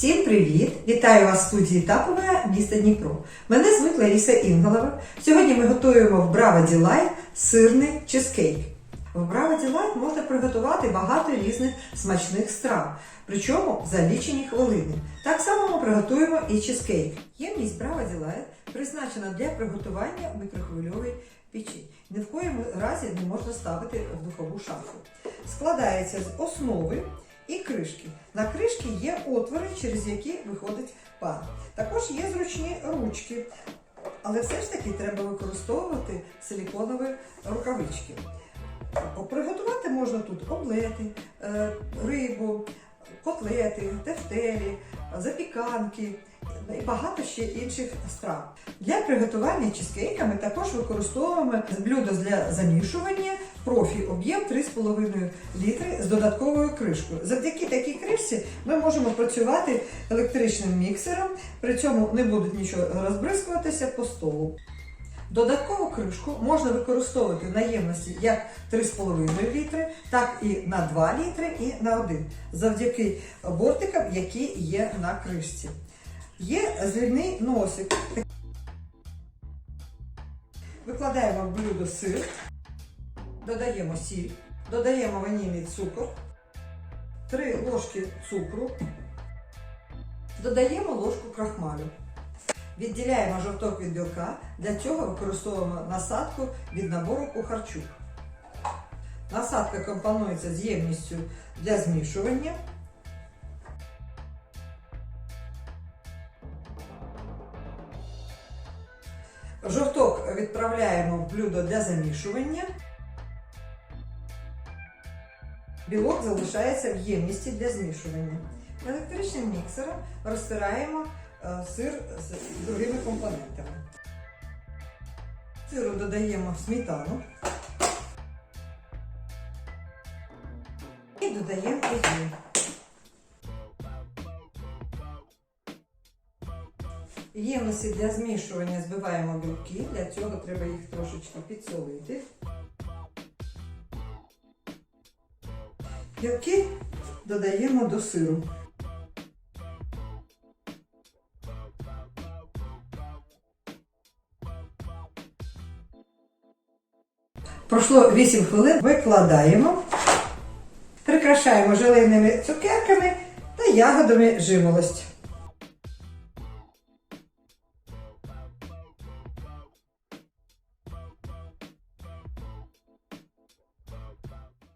Всім привіт! Вітаю вас в студії Тапове міста Дніпро. Мене звуть Лариса Інголова. Сьогодні ми готуємо в Brava Delight сирний чизкейк. В Brava Delight можна приготувати багато різних смачних страв, причому за лічені хвилини. Так само ми приготуємо і чизкейк. Ємність Brava Delight призначена для приготування в мікрохвильовій печі. Ні в коєму разі не можна ставити в духову шафу. Складається з основи і кришки. На кришки є отвори, через які виходить пар. Також є зручні ручки, але все ж таки треба використовувати силіконові рукавички. Приготувати можна тут омлети, е, рибу, котлети, тефтелі, запіканки і багато ще інших страв. Для приготування чизкейка ми також використовуємо блюдо для замішування профі об'єм 3,5 літри з додатковою кришкою. Завдяки такій кришці ми можемо працювати електричним міксером, при цьому не будуть нічого розбризкуватися по столу. Додаткову кришку можна використовувати в наємності як 3,5 літри, так і на 2 літри і на 1, завдяки бортикам, які є на кришці. Є зрівний носик. Викладаємо в блюдо сир, додаємо сіль, додаємо ванільний цукор, 3 ложки цукру, додаємо ложку крахмалю. Відділяємо жовток від білка, для цього використовуємо насадку від набору кухарчук. Насадка компонується з ємністю для змішування. Жовток відправляємо в блюдо для замішування. Білок залишається в ємності для змішування. Електричним міксером розтираємо сир з другими компонентами. Сиру додаємо сметану і додаємо. В ємності для змішування збиваємо білки, для цього треба їх трошечки підсолити. Білки додаємо до сиру. Пройшло 8 хвилин, викладаємо, прикрашаємо желейними цукерками та ягодами жимолость.